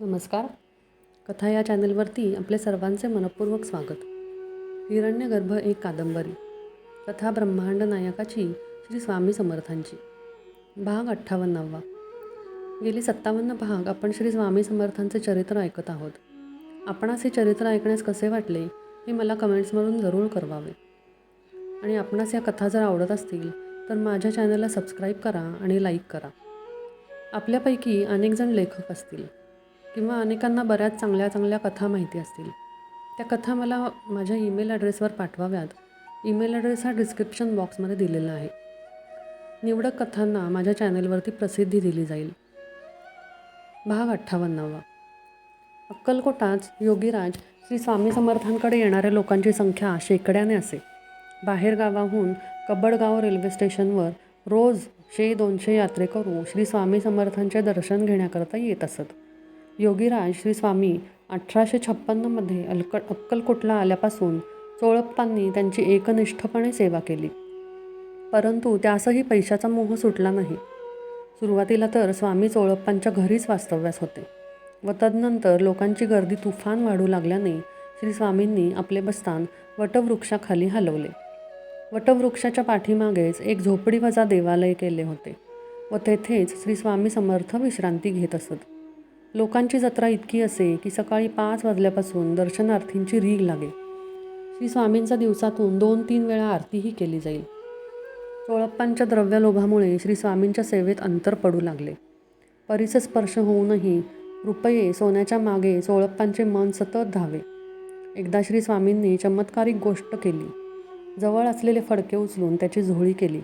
नमस्कार. कथा या चॅनलवरती आपले सर्वांचे मनपूर्वक स्वागत. हिरण्यगर्भ एक कादंबरी. कथा ब्रह्मांड नायकाची श्री स्वामी समर्थांची. भाग अठ्ठावन्नावा. गेली सत्तावन्न भाग आपण श्री स्वामी समर्थांचे चरित्र ऐकत आहोत. आपणास हे चरित्र ऐकण्यास कसे वाटले हे मला कमेंट्समधून जरूर करवावे. आणि आपणास या कथा जर आवडत असतील तर माझ्या चॅनलला सबस्क्राईब करा आणि लाईक करा. आपल्यापैकी अनेकजण लेखक असतील. किंवा अनेकांना बऱ्याच चांगल्या चांगल्या कथा माहिती असतील. त्या कथा मला माझ्या ईमेल ॲड्रेसवर पाठवाव्यात. ईमेल ॲड्रेस हा डिस्क्रिप्शन बॉक्समध्ये दिलेला आहे. निवडक कथांना माझ्या चॅनलवरती प्रसिद्धी दिली जाईल. भाग अठ्ठावन्नावा. अक्कलकोटाच योगीराज श्री स्वामी समर्थांकडे येणाऱ्या लोकांची संख्या शेकड्याने असे. बाहेरगावाहून कबडगाव रेल्वे स्टेशनवर रोज शे दोनशे यात्रेकरू श्री स्वामी समर्थांचे दर्शन घेण्याकरता येत असत. योगीराज श्री स्वामी अठराशे छप्पन्नमध्ये अलक अक्कलकोटला आल्यापासून चोळप्पांनी त्यांची एकनिष्ठपणे सेवा केली. परंतु त्यासही पैशाचा मोह सुटला नाही. सुरुवातीला तर स्वामी चोळप्पांच्या घरीच वास्तव्यास होते व तदनंतर लोकांची गर्दी तुफान वाढू लागल्याने श्री स्वामींनी आपले बस्तान वटवृक्षाखाली हलवले. वटवृक्षाच्या पाठीमागेच एक झोपडी वजा देवालय केले होते व तेथेच श्री स्वामी समर्थ विश्रांती घेत असत. लोकांची जत्रा इतकी असे की सकाळी पाच वाजल्यापासून दर्शनार्थींची रीग लागे. श्री स्वामींचा दिवसातून दोन तीन वेळा आरतीही केली जाईल. चोळप्पांच्या द्रव्यलोभामुळे श्री स्वामींच्या सेवेत अंतर पडू लागले. परिसस्पर्श होऊनही रुपये सोन्याच्या मागे चोळप्पांचे मन सतत धावे. एकदा श्री स्वामींनी चमत्कारिक गोष्ट केली. जवळ असलेले फडके उचलून त्याची झोळी केली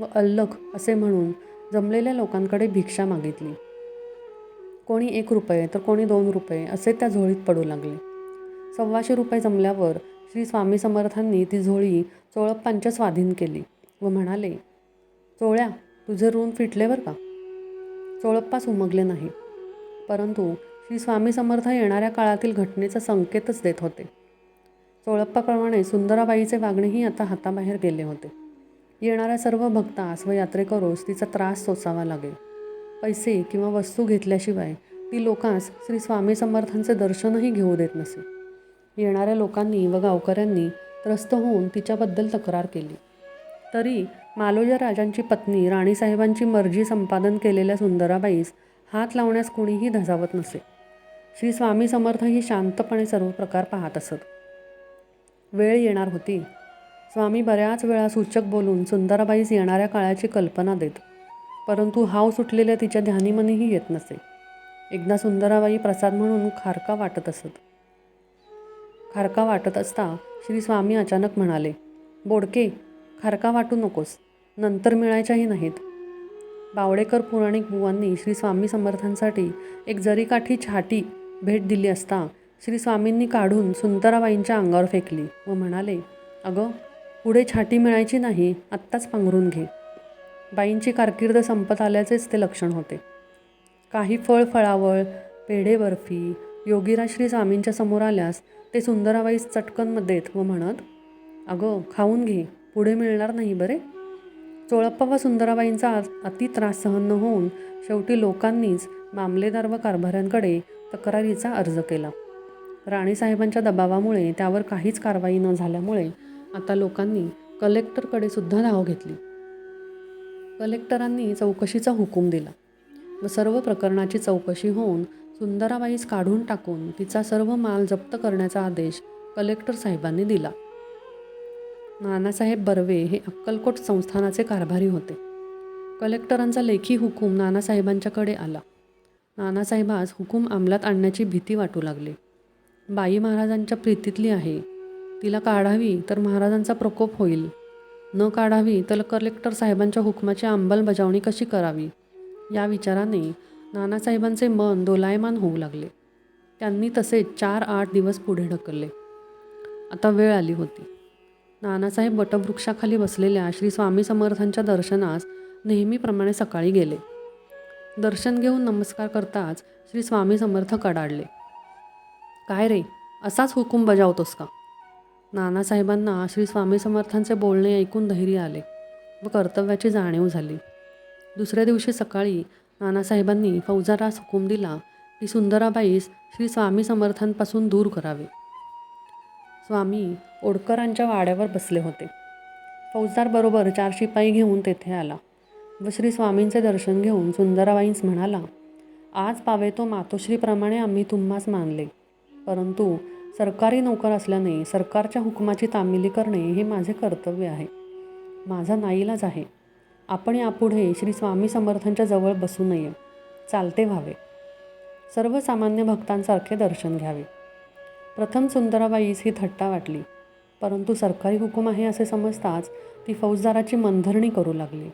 व अल्लख असे म्हणून जमलेल्या लोकांकडे भिक्षा मागितली. कोणी एक रुपये तर कोणी दोन रुपये असे त्या झोळीत पडू लागले. सव्वाशे रुपये जमल्यावर श्री स्वामी समर्थांनी ती झोळी चोळप्पांच्या स्वाधीन केली व म्हणाले चोळ्या तुझे ऋण फिटले बरं का? चोळप्पास उमगले नाही. परंतु श्री स्वामी समर्थ येणाऱ्या काळातील घटनेचा संकेतच देत होते. चोळप्पाप्रमाणे सुंदराबाईचे वागणेही आता हाताबाहेर गेले होते. येणाऱ्या सर्व भक्तास व यात्रेकरोस तिचा त्रास सोसावा लागेल. पैसे किंवा वस्तू घेतल्याशिवाय ती लोकांस श्री स्वामी समर्थांचे दर्शनही घेऊ देत नसे. येणाऱ्या लोकांनी व गावकऱ्यांनी त्रस्त होऊन तिच्याबद्दल तक्रार केली. तरी मालोजा राजांची पत्नी राणीसाहेबांची मर्जी संपादन केलेल्या सुंदराबाईस हात लावण्यास कुणीही धजावत नसे. श्री स्वामी समर्थ ही शांतपणे सर्व प्रकार पाहत असत. वेळ येणार होती. स्वामी बऱ्याच वेळा सूचक बोलून सुंदराबाईस येणाऱ्या काळाची कल्पना देत परंतु हाव सुटलेल्या तिच्या ध्यानीमनीही येत नसे. एकदा सुंदराबाई प्रसाद म्हणून खारका वाटत असत. खारका वाटत असता श्री स्वामी अचानक म्हणाले बोडके खारका वाटू नकोस. नंतर मिळायच्याही नाहीत. बावडेकर पुराणिक बुवांनी श्री स्वामी समर्थांसाठी एक जरीकाठी छाटी भेट दिली असता श्री स्वामींनी काढून सुंदराबाईंच्या अंगावर फेकली व म्हणाले अगं पुढे छाटी मिळायची नाही आत्ताच पांघरून घे. बाईंची कारकीर्द संपत आल्याचेच ते लक्षण होते. काही फळ फळावळ पेढे बर्फी योगीराज श्री स्वामींच्या समोर आल्यास ते सुंदराबाईस चटकन देत व म्हणत अगं खाऊन घे पुढे मिळणार नाही बरे? चोळप्पा व सुंदराबाईंचा अति त्रास सहन न होऊन शेवटी लोकांनीच मामलेदार व कारभाऱ्यांकडे तक्रारीचा अर्ज केला. राणीसाहेबांच्या दबावामुळे त्यावर काहीच कारवाई न झाल्यामुळे आता लोकांनी कलेक्टरकडे सुद्धा धाव घेतली. कलेक्टरांनी चौकशीचा हुकूम दिला. व सर्व प्रकरणाची चौकशी होऊन सुंदराबाईस काढून टाकून तिचा सर्व माल जप्त करण्याचा आदेश कलेक्टर साहेबांनी दिला. नानासाहेब बर्वे हे अक्कलकोट संस्थानाचे कारभारी होते. कलेक्टरांचा लेखी हुकूम नानासाहेबांच्याकडे आला. नानासाहेबास हुकूम अंमलात आणण्याची भीती वाटू लागली. बाई महाराजांच्या प्रीतीतली आहे. तिला काढावी तर महाराजांचा प्रकोप होईल. न काढावी तर कलेक्टर साहेबांच्या हुकमाची अंमलबजावणी कशी करावी? या विचाराने नानासाहेबांचे मन दोलायमान होऊ लागले. त्यांनी तसे चार आठ दिवस पुढे ढकलले. आता वेळ आली होती. नानासाहेब वटवृक्षाखाली बसलेल्या श्री स्वामी समर्थांच्या दर्शनास नेहमीप्रमाणे सकाळी गेले. दर्शन घेऊन नमस्कार करताच श्री स्वामी समर्थ कडाडले. काय रे? असाच हुकूम बजावतोस का? नानासाहेबांना श्री स्वामी समर्थांचे बोलणे ऐकून धैर्य आले व कर्तव्याची जाणीव झाली. दुसऱ्या दिवशी सकाळी नानासाहेबांनी फौजारास हुकूम दिला की सुंदराबाईस श्री स्वामी समर्थांपासून दूर करावे. स्वामी ओडकरांच्या वाड्यावर बसले होते. फौजदारबरोबर चार शिपाई घेऊन तेथे आला व श्री स्वामींचे दर्शन घेऊन सुंदराबाईंस म्हणाला आज पावेतो मातोश्रीप्रमाणे आम्ही तुम्हास मानले. परंतु सरकारी नोकर असल्याने सरकारच्या हुकमाची तामिली करणे हे माझे कर्तव्य आहे. माझा नाईलाज आहे. आपण यापुढे श्री स्वामी समर्थांच्या जवळ बसू नये. चालते व्हावे. सर्वसामान्य भक्तांसारखे दर्शन घ्यावे. प्रथम सुंदराबाईस ही थट्टा वाटली. परंतु सरकारी हुकूम आहे असे समजताच ती फौजदाराची मनधरणी करू लागली.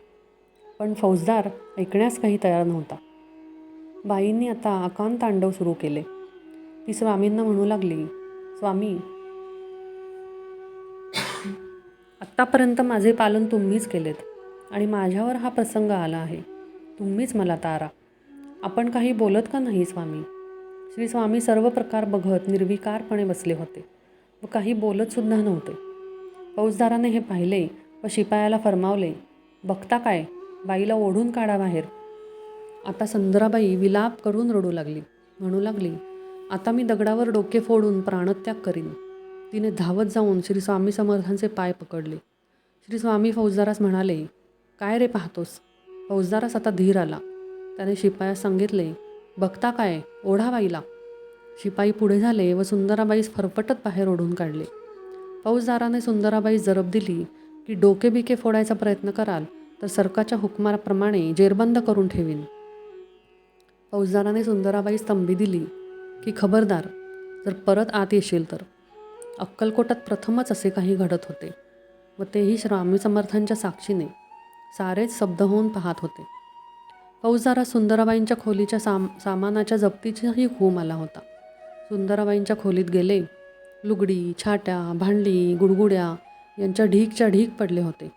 पण फौजदार ऐकण्यास काही तयार नव्हता. बाईंनी आता अकांत तांडव सुरू केले. ती स्वामींना म्हणू लागली स्वामी. आत्तापर्यंत माझे पालन तुम्हीच केलेत आणि माझ्यावर हा प्रसंग आला आहे. तुम्हीच मला तारा. आपण काही बोलत का नाही स्वामी? श्री स्वामी सर्व प्रकार बघत निर्विकारपणे बसले होते व काही बोलतसुद्धा नव्हते. फौजदाराने हे पाहिले व शिपायाला फरमावले बघता काय? बाईला ओढून काढा बाहेर. आता सुंदराबाई विलाप करून रडू लागली. म्हणू लागली आता मी दगडावर डोके फोडून प्राणत्याग करीन. तिने धावत जाऊन श्री स्वामी समर्थांचे पाय पकडले. श्री स्वामी फौजदारास म्हणाले काय रे पाहतोस? फौजदारास आता धीर आला. त्याने शिपायास सांगितले बघता काय? ओढा बाईला. शिपाई पुढे झाले व सुंदराबाईस फरफटत बाहेर ओढून काढले. फौजदाराने सुंदराबाईस जरब दिली की डोके बिके फोडायचा प्रयत्न कराल तर सरकारच्या हुकमाप्रमाणे जेरबंद करून ठेवीन. फौजदाराने सुंदराबाई स्तंभी दिली. की खबरदार जर परत आत येशील तर. अक्कलकोटात प्रथमच असे काही घडत होते व तेही श्रामी समर्थांच्या साक्षीने सारेच शब्द होऊन पाहत होते. फौजदारा सुंदराबाईंच्या खोलीच्या साम सामानाच्या जप्तीचाही खूम आला होता. सुंदराबाईंच्या खोलीत गेले लुगडी छाट्या भांडी गुडगुड्या यांच्या ढीकच्या ढीक पडले होते.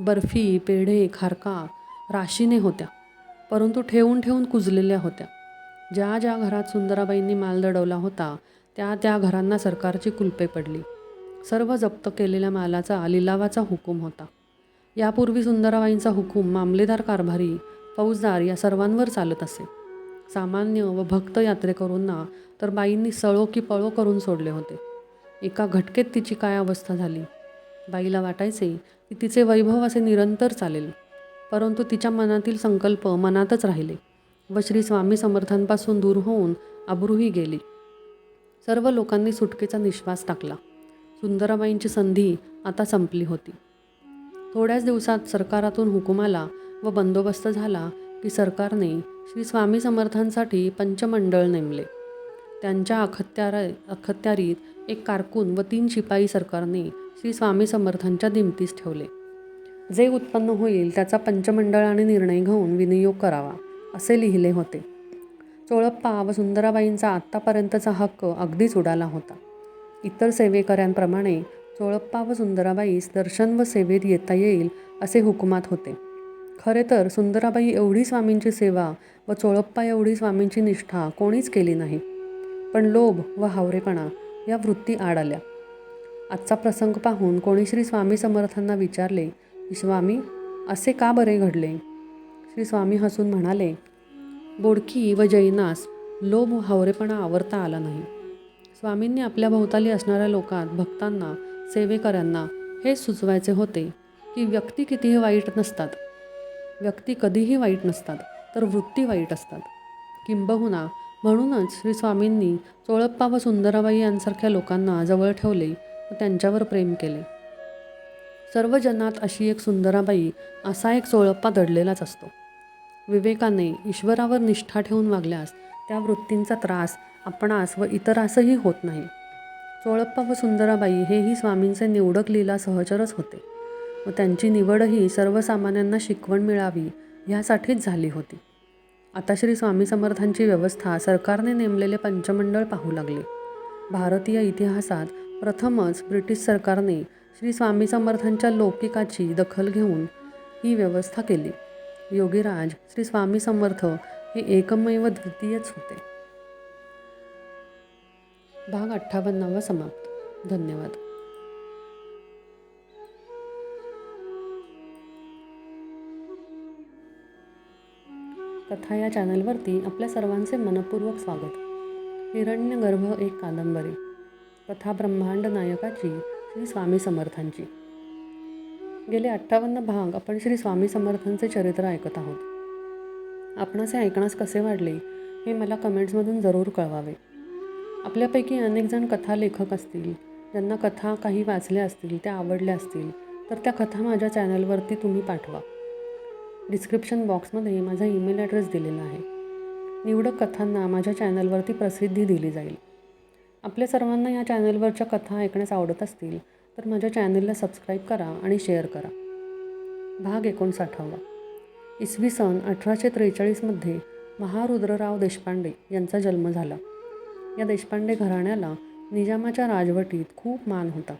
बर्फी पेढे खारका राशीने होत्या परंतु ठेवून ठेवून कुजलेल्या होत्या. ज्या ज्या घरात सुंदराबाईंनी माल दडवला होता त्या त्या घरांना सरकारची कुलपे पडली. सर्व जप्त केलेल्या मालाचा लिलावाचा हुकूम होता. यापूर्वी सुंदराबाईंचा हुकूम मामलेदार कारभारी फौजदार या सर्वांवर चालत असे. सामान्य व भक्त यात्रेकरूंना तर बाईंनी सळो की पळो करून सोडले होते. एका घटकेत तिची काय अवस्था झाली? बाईला वाटायचे की तिचे वैभव असे निरंतर चालेल परंतु तिच्या मनातील संकल्प मनातच राहिले. व श्री स्वामी समर्थांपासून दूर होऊन अब्रूही गेली. सर्व लोकांनी सुटकेचा निश्वास टाकला. सुंदराबाईंची संधी आता संपली होती. थोड्याच दिवसात सरकारातून हुकूम आला व बंदोबस्त झाला की सरकारने श्री स्वामी समर्थांसाठी पंचमंडळ नेमले. त्यांच्या अखत्यार अखत्यारीत एक कारकून व तीन शिपाई सरकारने श्री स्वामी समर्थांच्या दिमतीस ठेवले. जे उत्पन्न होईल त्याचा पंचमंडळाने निर्णय घेऊन विनियोग करावा. असे लिहिले होते. चोळप्पा व सुंदराबाईंचा आत्तापर्यंतचा हक्क अगदीच उडाला होता. इतर सेवेकऱ्यांप्रमाणे चोळप्पा व सुंदराबाईस दर्शन व सेवेत येता येईल असे हुकुमात होते. खरे तर सुंदराबाई एवढी स्वामींची सेवा व चोळप्पा एवढी स्वामींची निष्ठा कोणीच केली नाही. पण लोभ व हावरेपणा या वृत्ती आड आल्या आजचा प्रसंग पाहून कोणी श्री स्वामी समर्थांना विचारले की स्वामी असे का बरे घडले? श्री स्वामी हसून म्हणाले बोडकी व जैनास लोभ हावरेपणा आवरता आला नाही. स्वामींनी आपल्या भोवताली असणाऱ्या लोकात भक्तांना सेवेकऱ्यांना हे सुचवायचे होते की व्यक्ती कितीही वाईट नसतात. व्यक्ती कधीही वाईट नसतात तर वृत्ती वाईट असतात. किंबहुना म्हणूनच श्री स्वामींनी चोळप्पा व सुंदराबाई यांसारख्या लोकांना जवळ ठेवले व त्यांच्यावर प्रेम केले. सर्व जनात अशी एक सुंदराबाई असा एक चोळप्पा दडलेलाच असतो. विवेकाने ईश्वरावर निष्ठा ठेवून वागल्यास त्या वृत्तींचा त्रास आपणास व इतरासही होत नाही. चोळप्पा व सुंदराबाई हेही स्वामींचे निवडक लीला सहचरच होते व त्यांची निवडही सर्वसामान्यांना शिकवण मिळावी ह्यासाठीच झाली होती. आता श्री स्वामी समर्थांची व्यवस्था सरकारने नेमलेले पंचमंडळ पाहू लागले. भारतीय इतिहासात प्रथमच ब्रिटिश सरकारने श्री स्वामी समर्थांच्या लौकिकाची दखल घेऊन ही व्यवस्था केली. योगीराज श्री स्वामी समर्थ हे एकमेव द्वितीयच होते. भाग अठ्ठावन्नावा समाप्त. धन्यवाद. कथा या चॅनलवरती आपल्या सर्वांचे मनपूर्वक स्वागत. हिरण्यगर्भ एक कादंबरी. कथा ब्रह्मांड नायकाची श्री स्वामी समर्थांची. गेले अठ्ठावन्न भाग आपण श्री स्वामी समर्थांचे चरित्र ऐकत आहोत. आपणास हे ऐकण्यास कसे वाढले हे मला कमेंट्समधून जरूर कळवावे. आपल्यापैकी अनेक जण कथा लेखक असतील ज्यांना कथा काही वाचल्या असतील त्या आवडल्या असतील तर त्या कथा माझ्या चॅनलवरती तुम्ही पाठवा. डिस्क्रिप्शन बॉक्समध्ये माझा ईमेल ॲड्रेस दिलेला आहे. निवडक कथांना माझ्या चॅनलवरती प्रसिद्धी दिली जाईल. आपल्या सर्वांना या चॅनलवरच्या कथा ऐकण्यास आवडत असतील तर माझ्या चॅनलला सबस्क्राईब करा आणि शेअर करा. भाग एकोणसाठावा. इसवी सन अठराशे त्रेचाळीसमध्ये महारुद्रराव देशपांडे यांचा जन्म झाला. या देशपांडे घराण्याला निजामाच्या राजवटीत खूप मान होता.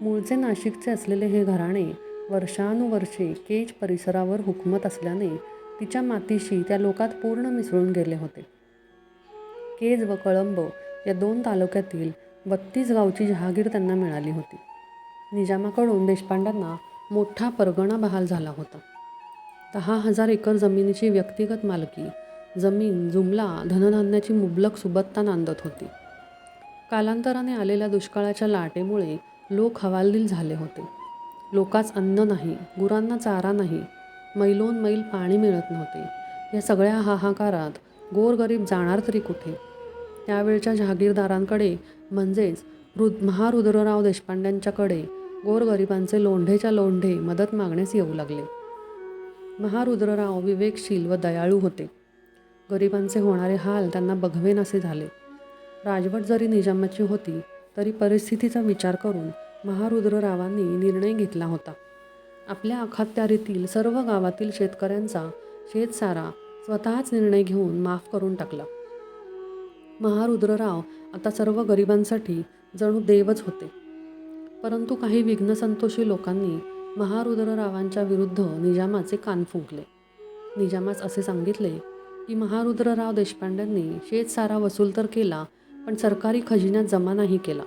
मूळचे नाशिकचे असलेले हे घराणे वर्षानुवर्षे केज परिसरावर हुकमत असल्याने तिच्या मातीशी त्या लोकात पूर्ण मिसळून गेले होते. केज व कळंब या दोन तालुक्यातील बत्तीस गावची जहागीर त्यांना मिळाली होती. निजामाकडून देशपांड्यांना मोठा परगणा बहाल झाला होता. दहा हजार एकर जमिनीची व्यक्तिगत मालकी जमीन जुमला धनधान्याची मुबलक सुबत्ता नांदत होती. कालांतराने आलेल्या दुष्काळाच्या लाटेमुळे लोक हवालदिल झाले होते. लोकाच अन्न नाही गुरांना चारा नाही मैलोन मैल पाणी मिळत नव्हते. या सगळ्या हाहाकारात गोरगरीब जाणार तरी कुठे? त्यावेळच्या जहागीरदारांकडे म्हणजेच रुद महारुद्रराव देशपांड्यांच्याकडे गोरगरिबांचे लोंढेच्या लोंढे मदत मागण्यास येऊ लागले. महारुद्रराव विवेकशील व दयाळू होते. गरिबांचे होणारे हाल त्यांना बघवेनासे झाले. राजवट जरी निजामाची होती तरी परिस्थितीचा विचार करून महारुद्ररावांनी निर्णय घेतला होता. आपल्या अखात्यारीतील सर्व गावातील शेतकऱ्यांचा शेतसारा स्वतःच निर्णय घेऊन माफ करून टाकला. महारुद्रराव आता सर्व गरिबांसाठी जणू देवच होते. परंतु काही विघ्नसंतोषी लोकांनी महारुद्ररावांच्या विरुद्ध निजामाचे कान फुंकले. निजामास असे सांगितले की महारुद्रराव देशपांड्यांनी शेतसारा वसूल तर केला पण सरकारी खजिन्यात जमा नाही केला.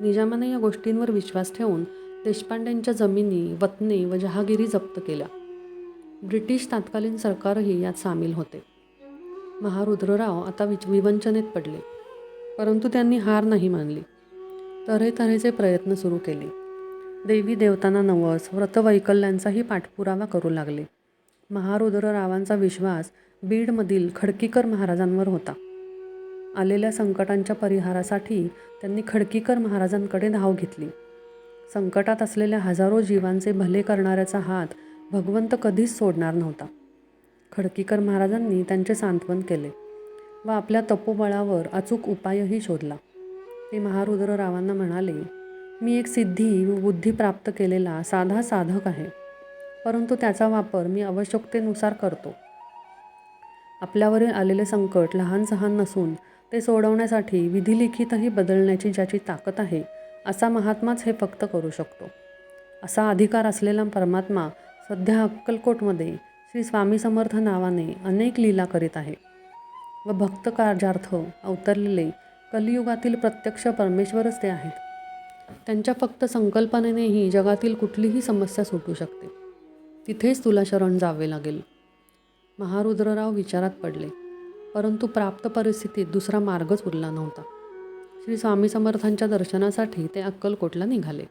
निजामाने या गोष्टींवर विश्वास ठेवून देशपांड्यांच्या जमिनी वतने व जहागिरी जप्त केल्या. ब्रिटिश तात्कालीन सरकारही यात सामील होते. महारुद्रराव आता विच विवंचनेत पडले. परंतु त्यांनी हार नाही मानली. तऱ्हेतऱ्हेचे प्रयत्न सुरू केले. देवी देवतांना नवस व्रतवैकल्यांचाही पाठपुरावा करू लागले. महारुद्ररावांचा विश्वास बीडमधील खडकीकर महाराजांवर होता. आलेल्या संकटांच्या परिहारासाठी त्यांनी खडकीकर महाराजांकडे धाव घेतली. संकटात असलेल्या हजारो जीवांचे भले करणाऱ्याचा हात भगवंत कधीच सोडणार नव्हता. खडकीकर महाराजांनी त्यांचे सांत्वन केले व आपल्या तपोबळावर अचूक उपायही शोधला. ते महारुद्ररावांना म्हणाले मी एक सिद्धी व बुद्धी प्राप्त केलेला साधा साधक आहे परंतु त्याचा वापर मी आवश्यकतेनुसार करतो. आपल्यावरील आलेले संकट लहान सहान नसून ते सोडवण्यासाठी विधिलिखितही बदलण्याची ज्याची ताकद आहे असा महात्माच हे फक्त करू शकतो. असा अधिकार असलेला परमात्मा सध्या अक्कलकोटमध्ये श्री स्वामी समर्थ नावाने अनेक लीला करीत आहे. व भक्त कार्यार्थ अवतरलेले कलियुगातील प्रत्यक्ष परमेश्वरच ते आहेत. त्यांच्या फक्त संकल्पनेनेही जगातील कुठलीही समस्या सुटू शकते. तिथेच तुला शरण जावे लागेल. महारुद्रराव विचारात पडले. परंतु प्राप्त परिस्थितीत दुसरा मार्गच उरला नव्हता. श्री स्वामी समर्थांच्या दर्शनासाठी ते अक्कलकोटला निघाले.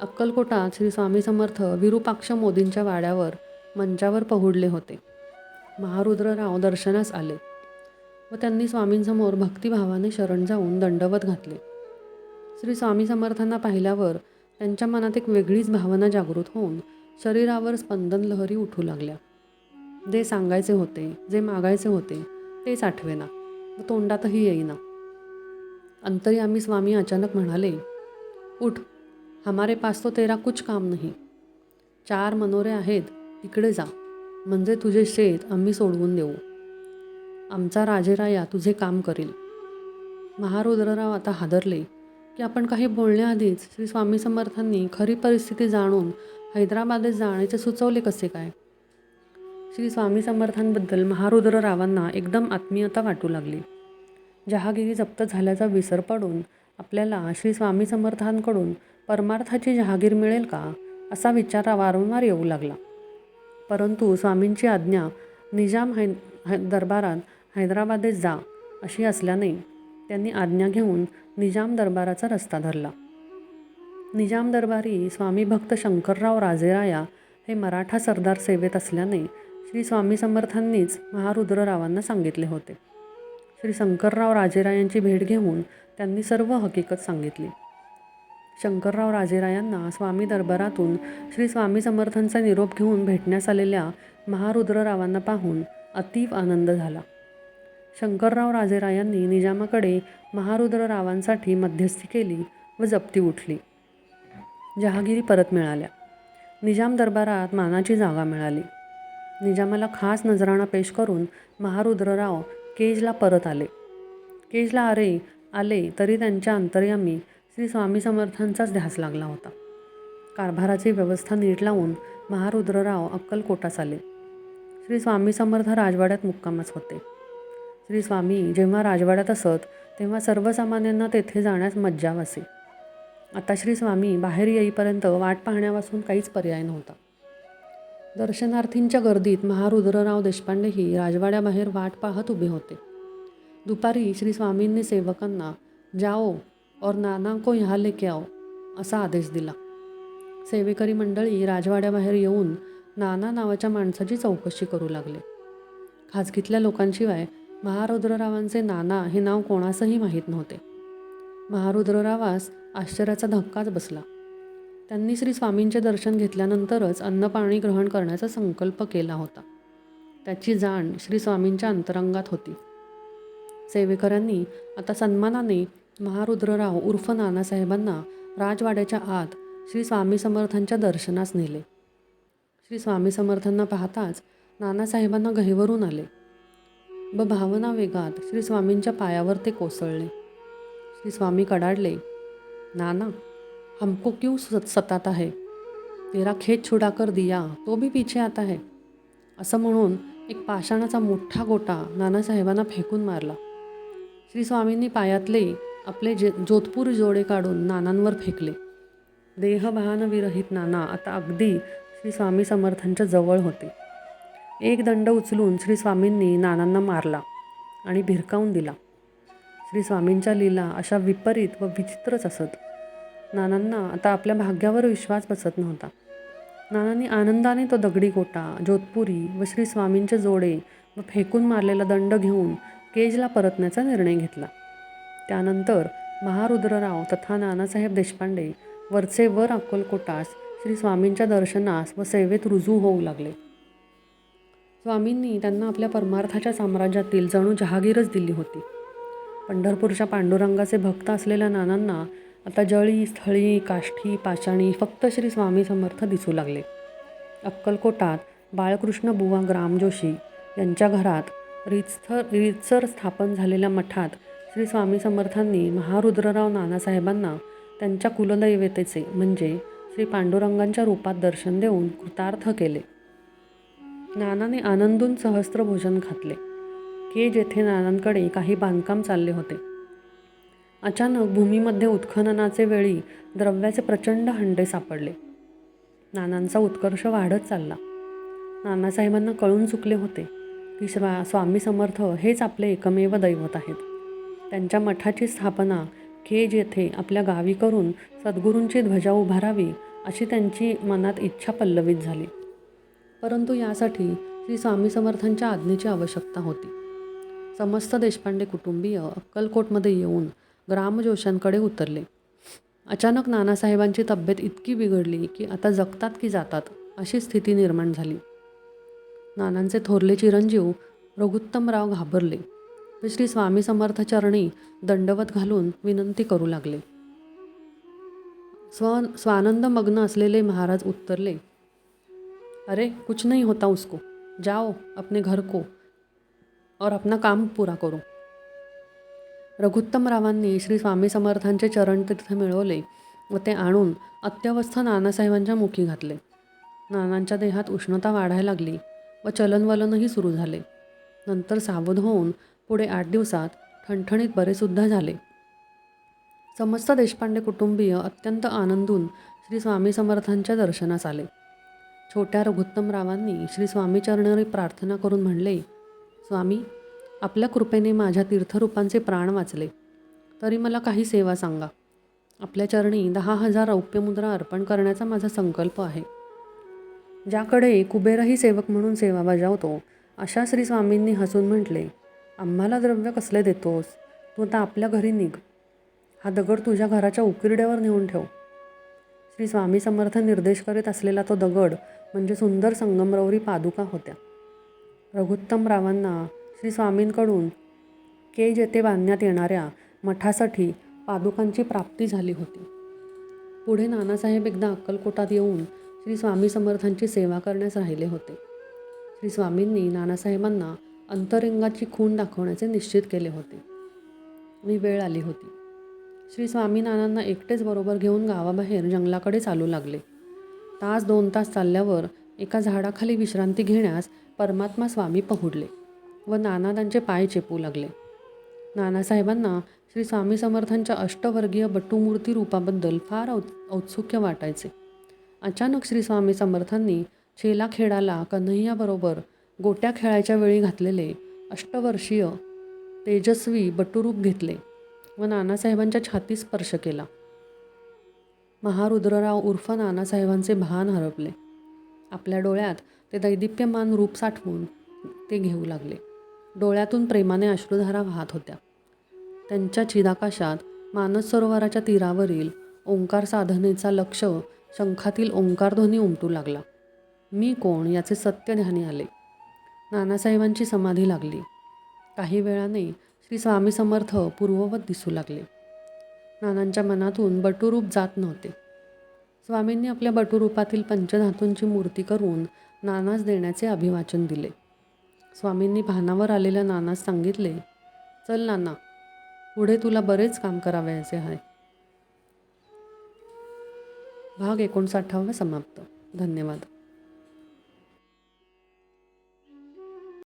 अक्कलकोटात श्री स्वामी समर्थ विरूपाक्ष मोदींच्या वाड्यावर मंचावर पहुडले होते. महारुद्रराव दर्शनास आले व त्यांनी स्वामींसमोर भक्तिभावाने शरण जाऊन दंडवत घातले. श्री स्वामी समर्थांना पाहिल्यावर त्यांच्या मनात एक वेगळीच भावना जागृत होऊन शरीरावर स्पंदन लहरी उठू लागल्या. जे सांगायचे होते जे मागायचे होते तेच आठवेना व तोंडातही येईना. अंतरी आम्ही स्वामी अचानक म्हणाले उठ हमारे पास तो तेरा कुछ काम नाही. चार मनोरे आहेत तिकडे जा. म्हणजे तुझे शेत आम्ही सोडवून देऊ. आमचा राजेराया तुझे काम करील. महारुद्रराव आता हादरले की आपण काही बोलण्याआधीच श्री स्वामी समर्थांनी खरी परिस्थिती जाणून हैदराबादेत जाण्याचे सुचवले कसे काय? श्री स्वामी समर्थांबद्दल महारुद्ररावांना एकदम आत्मीयता वाटू लागली. जहागिरी जप्त झाल्याचा विसर पडून आपल्याला श्री स्वामी समर्थांकडून परमार्थाची जहागीर मिळेल का? असा विचार वारंवार येऊ लागला. परंतु स्वामींची आज्ञा निजाम है है दरबारात हैदराबादेत जा अशी असल्याने त्यांनी आज्ञा घेऊन निजाम दरबाराचा रस्ता धरला. निजाम दरबारी स्वामी भक्त शंकरराव राजेराया हे मराठा सरदार सेवेत असल्याने श्री स्वामी समर्थांनीच महारुद्ररावांना सांगितले होते. श्री शंकरराव राजेरायांची भेट घेऊन त्यांनी सर्व हकीकत सांगितली. शंकरराव राजेरायांना स्वामी दरबारातून श्री स्वामी समर्थांचा निरोप घेऊन भेटण्यास आलेल्या महारुद्ररावांना पाहून अतीव आनंद झाला. शंकरराव राजेरायांनी निजामाकडे महारुद्ररावांसाठी मध्यस्थी केली व जप्ती उठली. जहागिरी परत मिळाल्या. निजाम दरबारात मानाची जागा मिळाली. निजामाला खास नजराणा पेश करून महारुद्रराव केजला परत आले. केजला अरे आले तरी त्यांच्या अंतर्यामी श्री स्वामी समर्थांचाच ध्यास लागला होता. कारभाराची व्यवस्था नीट लावून महारुद्रराव अक्कलकोटास आले श्री स्वामी समर्थ राजवाड्यात मुक्कामच होते. श्री स्वामी जेव्हा राजवाड्यात असत तेव्हा सर्वसामान्यांना तेथे जाण्यास मज्जाव असे आता श्री स्वामी बाहेर येईपर्यंत वाट पाहण्यापासून काहीच पर्याय नव्हता. दर्शनार्थींच्या गर्दीत महारुद्रराव देशपांडेही राजवाड्याबाहेर वाट पाहत उभे होते. दुपारी श्री स्वामींनी सेवकांना जाओ और नाना को यहाँ लेके आओ असा आदेश दिला। सेवेकरी मंडळी राजवाड्याबाहेर येऊन नाना नावाच्या माणसाची चौकशी करू लागले. खाजगीतल्या लोकांशिवाय महारुद्ररावांचे नाना हे नाव कोणासही माहीत नव्हते. महारुद्ररावास आश्चर्याचा धक्काच बसला. त्यांनी श्री स्वामींचे दर्शन घेतल्यानंतरच अन्नपाणी ग्रहण करण्याचा संकल्प केला होता. त्याची जाण श्री स्वामींच्या अंतरंगात होती. सेवेकरांनी आता सन्मानाने महारुद्रराव उर्फ नानासाहेबांना राजवाड्याच्या आत श्री स्वामी समर्थांच्या दर्शनास नेले. श्री स्वामी समर्थांना पाहताच नानासाहेबांना गहिवरून आले. व भावना वेगात श्री स्वामींच्या पायावर ते कोसळले. श्री स्वामी कडाडले नाना हमको क्यों सत आहे तेरा खेत छुडाकर दिया तो भी पीछे आता है. असं म्हणून एक पाषाणाचा मोठा गोटा नानासाहेबांना फेकून मारला. श्री स्वामींनी पायातले आपले जे जोधपूर जोडे काढून नानांवर फेकले. देहभानविरहित नाना आता अगदी श्री स्वामी समर्थांच्या जवळ होते. एक दंड उचलून श्री स्वामींनी नानांना मारला आणि भिरकावून दिला. श्री स्वामींच्या लीला अशा विपरीत व विचित्रच असत. नानांना आता आपल्या भाग्यावर विश्वास बसत नव्हता. नानांनी आनंदाने तो दगडी गोटा जोधपुरी व श्री स्वामींचे जोडे व फेकून मारलेला दंड घेऊन केजला परतण्याचा निर्णय घेतला. त्यानंतर महारुद्रराव तथा नानासाहेब देशपांडे वरचे वर अक्कलकोटास श्री स्वामींच्या दर्शनास व सेवेत रुजू होऊ लागले. स्वामींनी त्यांना आपल्या परमार्थाच्या साम्राज्यातील जणू जहागीरच दिली होती. पंढरपूरच्या पांडुरंगाचे भक्त असलेल्या नानांना आता जळी स्थळी काष्ठी पाषाणी फक्त श्री स्वामी समर्थ दिसू लागले. अक्कलकोटात बाळकृष्ण बुवा ग्रामजोशी यांच्या घरात रीतस्थर रीतसर स्थापन झालेल्या मठात श्री स्वामी समर्थांनी महारुद्रराव नानासाहेबांना त्यांच्या कुलदैवतेचे म्हणजे श्री पांडुरंगांच्या रूपात दर्शन देऊन कृतार्थ केले. नानाने आनंदून सहस्त्र भोजन घातले. के. जेथे नानांकडे काही बांधकाम चालले होते. अचानक भूमीमध्ये उत्खननाचे वेळी द्रव्याचे प्रचंड हंडे सापडले. नानांचा उत्कर्ष वाढत चालला. नानासाहेबांना कळून चुकले होते की स्वा स्वामी समर्थ हेच आपले एकमेव दैवत आहेत. त्यांच्या मठाची स्थापना खेज येथे आपल्या गावी करून सद्गुरूंची ध्वजा उभारावी अशी त्यांची मनात इच्छा पल्लवित झाली. परंतु यासाठी श्री स्वामी समर्थांच्या आज्ञेची आवश्यकता होती. समस्त देशपांडे कुटुंबीय अक्कलकोटमध्ये येऊन ग्रामजोशांकडे उतरले. अचानक नानासाहेबांची तब्येत इतकी बिघडली की आता जगतात की जातात अशी स्थिती निर्माण झाली. नानांचे थोरले चिरंजीव रघुत्तमराव घाबरले. व श्री स्वामी समर्थ चरणी दंडवत घालून विनंती करू लागले. स्व स्वानंद मग्न असलेले महाराज उत्तरले अरे कुछ नहीं होता उसको. जाओ अपने घर को और अपना काम पूरा करो. रघुत्तमरावांनी श्री स्वामी समर्थांचे चरण तिथे मिळवले व ते आणून अत्यवस्थ नानासाहेबांच्या मुखी घातले. नानांच्या देहात उष्णता वाढायला लागली व चलनवलनही सुरू झाले. नंतर सावध होऊन पुढे आठ दिवसात ठणठणीत बरेसुद्धा झाले. समस्त देशपांडे कुटुंबीय अत्यंत आनंदून श्री स्वामी समर्थांच्या दर्शनास आले. छोट्या रघुत्तमरावांनी श्री स्वामीचरणारी प्रार्थना करून म्हणले स्वामी आपल्या कृपेने माझ्या तीर्थरूपांचे प्राण वाचले. तरी मला काही सेवा सांगा. आपल्या चरणी दहा हजार रौप्यमुद्रा अर्पण करण्याचा माझा संकल्प आहे. ज्याकडे कुबेरही सेवक म्हणून सेवा बजावतो अशा श्री स्वामींनी हसून म्हटले आम्हाला द्रव्य कसले देतोस? तू आता आपल्या घरी निघ. हा दगड तुझ्या घराच्या उकिरड्यावर नेऊन ठेव. श्री स्वामी समर्थ निर्देश करीत असलेला तो दगड म्हणजे सुंदर संगमरवरी पादुका होत्या. रघुत्तम रावांना श्री स्वामींकडून केज येथे बांधण्यात येणाऱ्या मठासाठी पादुकांची प्राप्ती झाली होती. पुढे नानासाहेब एकदा अक्कलकोटात येऊन श्री स्वामी समर्थांची सेवा करण्यास राहिले होते. श्री स्वामींनी नानासाहेबांना अंतरिंगाची खूण दाखवण्याचे निश्चित केले होते. आणि वेळ आली होती. श्री स्वामीनाथांना एकटेच बरोबर घेऊन गावाबाहेर जंगलाकडे चालू लागले. तास दोन तास चालल्यावर एका झाडाखाली विश्रांती घेण्यास परमात्मा स्वामी पहुडले व नाना त्यांचे पाय चेपू लागले. नानासाहेबांना श्री स्वामी समर्थांच्या अष्टवर्गीय बट्टूमूर्ती रूपाबद्दल फार औ औत्सुक्य वाटायचे. अचानक श्री स्वामी समर्थांनी छेला खेडाला कन्हैयाबरोबर गोट्या खेळायच्या वेळी घातलेले अष्टवर्षीय तेजस्वी बटुरूप घेतले व नानासाहेबांच्या छाती स्पर्श केला. महारुद्रराव उर्फ नानासाहेबांचे भान हरपले. आपल्या डोळ्यात ते दैदिप्यमान रूप साठवून ते घेऊ लागले. डोळ्यातून प्रेमाने अश्रुधारा वाहत होत्या. त्यांच्या चिदाकाशात मानस सरोवराच्या तीरावरील ओंकार साधनेचा लक्ष शंखातील ओंकारध्वनी उमटू लागला. मी कोण याचे सत्य ध्यानी आले? नानासाहेबांची समाधी लागली. काही वेळाने श्री स्वामी समर्थ पूर्ववत दिसू लागले. नानांच्या मनातून बटुरूप जात नव्हते. स्वामींनी आपल्या बटुरूपातील पंचधातूंची मूर्ती करून नानास देण्याचे अभिवाचन दिले. स्वामींनी भानावर आलेल्या नानास सांगितले चल नाना पुढे तुला बरेच काम करावयाचे आहे. भाग एकोणसाठावा समाप्त. धन्यवाद.